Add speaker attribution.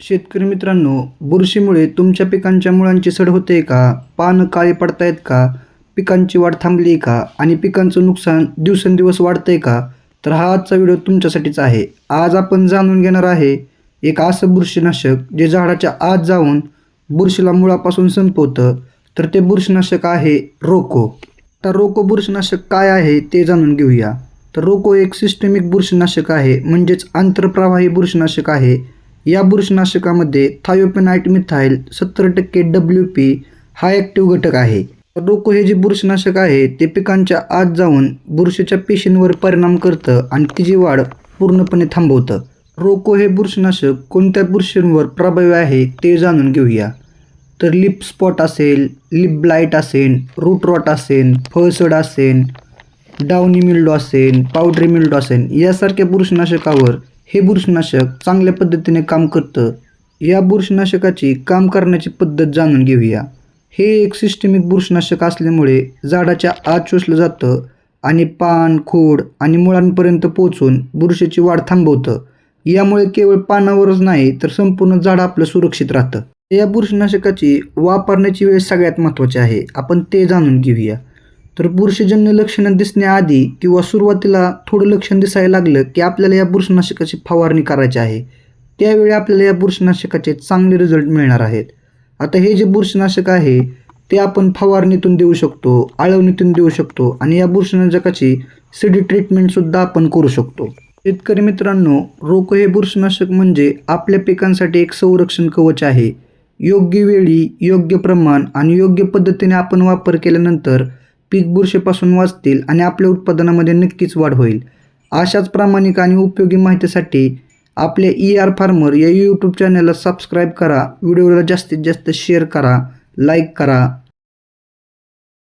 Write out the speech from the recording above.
Speaker 1: शेतकरी मित्रांनो बुरशीमुळे तुमच्या पिकांच्या मुळांची सड होते का? पानं काळी पडतायत का? पिकांची वाढ थांबली का? आणि पिकांचं नुकसान दिवसेंदिवस वाढतंय का? तर हा आजचा व्हिडिओ तुमच्यासाठीच आहे. आज आपण जाणून घेणार आहे एक असं बुरशीनाशक जे झाडाच्या आत जाऊन बुरशीला मुळापासून संपवतं. तर ते बुरशीनाशक आहे रोको. तर रोको बुरशीनाशक काय आहे ते जाणून घेऊया. तर रोको एक सिस्टमिक बुरशीनाशक आहे म्हणजेच आंतरप्रवाही बुरशीनाशक आहे. या बुरशीनाशकामध्ये थायोपेनाइट मिथाईल सत्तर टक्के डब्ल्यू पी हा ॲक्टिव्ह घटक आहे. रोको हे जे बुरशीनाशक आहे ते पिकांच्या आत जाऊन बुरशीच्या पेशींवर परिणाम करतं आणि तिची वाढ पूर्णपणे थांबवतं. रोको हे बुरशीनाशक कोणत्या बुरशींवर प्रभावी आहे ते जाणून घेऊया. तर लिप स्पॉट असेल लिप ब्लाईट असेल रूट रॉट असेल फळसड असेल डाउनी मिल्डो असेल पावडरी मिल्डो असेल यासारख्या बुरशीनाशकावर हे बुरशीनाशक चांगल्या पद्धतीने काम करतं. या बुरशीनाशकाची काम करण्याची पद्धत जाणून घेऊया. हे एक सिस्टमिक बुरशीनाशक असल्यामुळे झाडाच्या आत शोषलं जातं आणि पान खोड आणि मुळांपर्यंत पोचून बुरशीची वाढ थांबवतं. यामुळे केवळ पानावरच नाही तर संपूर्ण झाड आपलं सुरक्षित राहतं. या बुरशीनाशकाची वापरण्याची वेळ सगळ्यात महत्त्वाची आहे. आपण ते जाणून घेऊया. तर बुरशीजन्य लक्षणं दिसण्याआधी किंवा सुरुवातीला थोडं लक्षण दिसायला लागलं की आपल्याला या बुरशीनाशकाची फवारणी करायची आहे. त्यावेळी आपल्याला या बुरशीनाशकाचे चांगले रिझल्ट मिळणार आहेत. आता हे जे बुरशीनाशक आहे ते आपण फवारणीतून देऊ शकतो आळवणीतून देऊ शकतो आणि या बुरशीनाशकाची सीडी ट्रीटमेंटसुद्धा आपण करू शकतो. शेतकरी मित्रांनो रोको हे बुरशीनाशक म्हणजे आपल्या पिकांसाठी एक संरक्षण कवच आहे. योग्य वेळी योग्य प्रमाण आणि योग्य पद्धतीने आपण वापर केल्यानंतर पीक बुरशीपासून वाचतील आणि आपल्या उत्पादनामध्ये नक्कीच वाढ होईल. अशाच प्रामाणिक आणि उपयोगी माहितीसाठी आपल्या ई आर फार्मर या यूट्यूब चॅनलला सबस्क्राईब करा. व्हिडिओला जास्तीत जास्त शेअर करा लाईक करा.